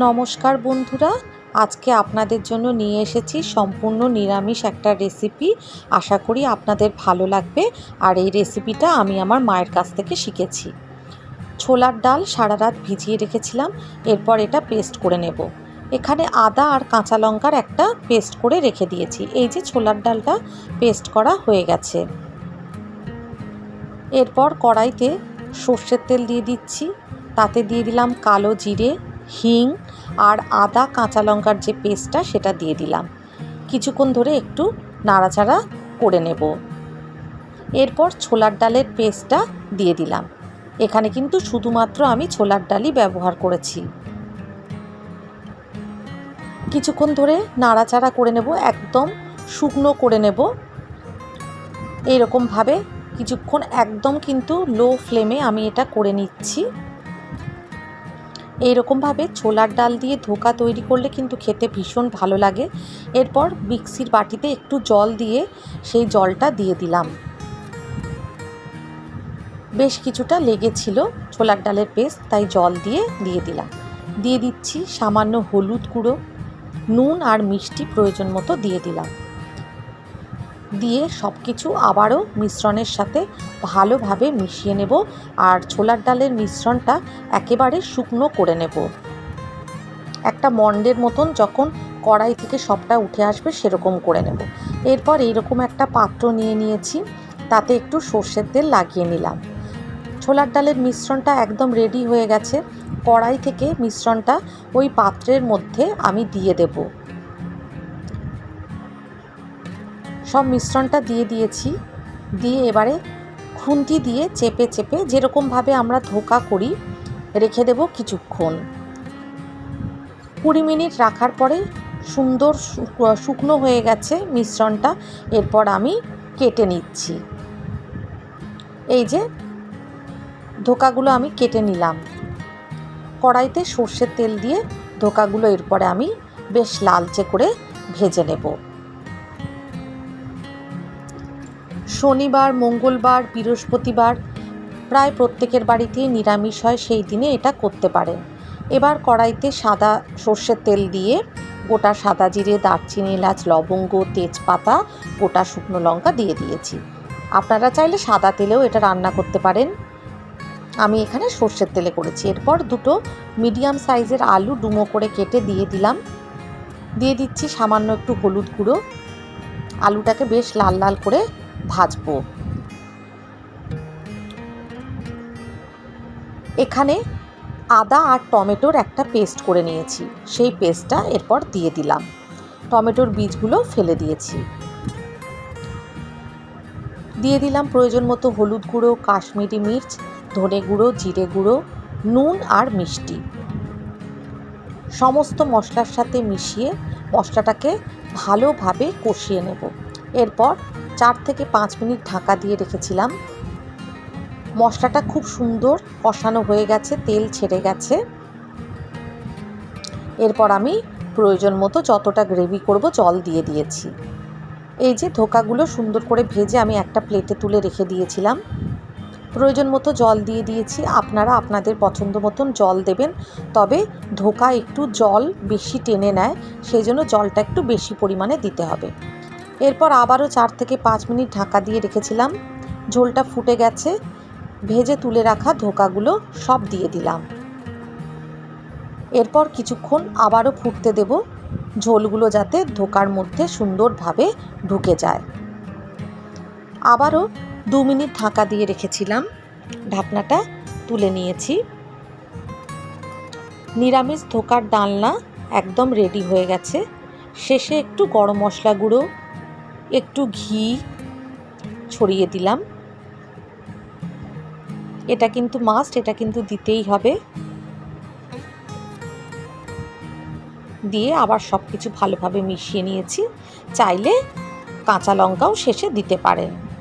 নমস্কার বন্ধুরা, আজকে আপনাদের জন্য নিয়ে এসেছি সম্পূর্ণ নিরামিষ একটা রেসিপি আশা করি আপনাদের ভালো লাগবে, আর এই রেসিপিটা আমি আমার মায়ের কাছ থেকে শিখেছি। ছোলার ডাল সারা রাত ভিজিয়ে রেখেছিলাম, এরপর এটা পেস্ট করে নেব। এখানে আদা আর কাঁচা লঙ্কার একটা পেস্ট করে রেখে দিয়েছি। এই যে ছোলার ডালটা পেস্ট করা হয়ে গেছে। এরপর কড়াইতে সর্ষের তেল দিয়ে দিচ্ছি, তাতে দিয়ে দিলাম কালো জিরে হিং আর আদা কাঁচা লঙ্কার যে পেস্টটা সেটা দিয়ে দিলাম। কিছুক্ষণ ধরে একটু নাড়াচাড়া করে নেব। এরপর ছোলার ডালের পেস্টটা দিয়ে দিলাম। এখানে কিন্তু শুধুমাত্র আমি ছোলার ডালই ব্যবহার করেছি। কিছুক্ষণ ধরে নাড়াচাড়া করে নেব, একদম শুকনো করে নেব। এইরকমভাবে কিছুক্ষণ একদম কিন্তু লো ফ্লেমে আমি এটা করে নিচ্ছি। এইরকমভাবে ছোলার ডাল দিয়ে ধোকা তৈরি করলে কিন্তু খেতে ভীষণ ভালো লাগে। এরপর মিক্সির বাটিতে একটু জল দিয়ে সেই জলটা দিয়ে দিলাম। বেশ কিছুটা লেগেছিল ছোলার ডালের পেস্ট, তাই জল দিয়ে দিয়ে দিলাম। দিয়ে দিচ্ছি সামান্য হলুদ গুঁড়ো, নুন আর মিষ্টি প্রয়োজন মতো দিয়ে দিলাম। দিয়ে সব কিছু আবারও মিশ্রণের সাথে ভালোভাবে মিশিয়ে নেব আর ছোলার ডালের মিশ্রণটা একেবারে শুকনো করে নেব। একটা মন্ডের মতন যখন কড়াই থেকে সবটা উঠে আসবে সেরকম করে নেব। এরপর এইরকম একটা পাত্র নিয়ে নিয়েছি, তাতে একটু সর্ষের তেল লাগিয়ে নিলাম। ছোলার ডালের মিশ্রণটা একদম রেডি হয়ে গেছে। কড়াই থেকে মিশ্রণটা ওই পাত্রের মধ্যে আমি দিয়ে দেবো। সব মিশ্রণটা দিয়ে দিয়েছি। দিয়ে এবারে খুন্তি দিয়ে চেপে চেপে যেরকমভাবে আমরা ধোকা করি, রেখে দেব কিছুক্ষণ। কুড়ি মিনিট রাখার পরে সুন্দর শুকনো হয়ে গেছে মিশ্রণটা, এরপর আমি কেটে নিচ্ছি। এই যে ধোকাগুলো আমি কেটে নিলাম। কড়াইতে সর্ষের তেল দিয়ে ধোকাগুলো এরপরে আমি বেশ লালচে করে ভেজে নেব। শনিবার, মঙ্গলবার, বৃহস্পতিবার, প্রায় প্রত্যেকের বাড়িতেই নিরামিষ হয়, সেই দিনে এটা করতে পারেন। এবার কড়াইতে সাদা সর্ষের তেল দিয়ে গোটা সাদা জিরে, দারচিনি, এলাচ, লবঙ্গ, তেজপাতা, গোটা শুকনো লঙ্কা দিয়ে দিয়েছি। আপনারা চাইলে সাদা তেলেও এটা রান্না করতে পারেন। আমি এখানে সর্ষের তেলে করেছি। এরপর দুটো মিডিয়াম সাইজের আলু ডুমো করে কেটে দিয়ে দিলাম। দিয়ে দিচ্ছি সামান্য একটু হলুদ গুঁড়ো। আলুটাকে বেশ লাল লাল করে ভাজবো। এখানে আদা আর টমেটোর একটা পেস্ট করে নিয়েছি। সেই পেস্টটা এরপর দিয়ে দিলাম। টমেটোর বীজগুলো ফেলে দিয়েছি। দিয়ে দিলাম প্রয়োজন মতো হলুদ গুঁড়ো, কাশ্মীরি মির্চ, ধনে গুঁড়ো, জিরে গুঁড়ো, নুন আর মিষ্টি। সমস্ত মশলার সাথে মিশিয়ে মশলাটাকে ভালোভাবে কষিয়ে নেব। এরপর চার থেকে পাঁচ মিনিট ঢাকা দিয়ে রেখেছিলাম। মশলাটা খুব সুন্দর কষানো হয়ে গেছে, তেল ছেড়ে গেছে। এরপর আমি প্রয়োজন মতো যতটা গ্রেভি করব জল দিয়ে দিয়েছি। এই যে ধোকাগুলো সুন্দর করে ভেজে আমি একটা প্লেটে তুলে রেখে দিয়েছিলাম। প্রয়োজন মতো জল দিয়ে দিয়েছি, আপনারা আপনাদের পছন্দ মতন জল দেবেন, তবে ধোকা একটু জল বেশি টেনে নেয়, সেই জন্য জলটা একটু বেশি পরিমাণে দিতে হবে। এরপর আবারও চার থেকে পাঁচ মিনিট ঢাকা দিয়ে রেখেছিলাম। ঝোলটা ফুটে গেছে, ভেজে তুলে রাখা ধোকাগুলো সব দিয়ে দিলাম। এরপর কিছুক্ষণ আবারও ফুটতে দেব, ঝোলগুলো যাতে ধোকার মধ্যে সুন্দরভাবে ঢুকে যায়। আবারও দু মিনিট ঢাকা দিয়ে রেখেছিলাম। ঢাকনাটা তুলে নিয়েছি। নিরামিষ ধোকার ডালনা একদম রেডি হয়ে গেছে। শেষে একটু গরম মশলা গুঁড়ো একটু ঘি ছড়িয়ে দিলাম। এটা কিন্তু মাস্ট এটা কিন্তু দিতেই হবে। দিয়ে আবার সব কিছু ভালোভাবে মিশিয়ে নিয়েছি। চাইলে কাঁচা লঙ্কাও শেষে দিতে পারেন।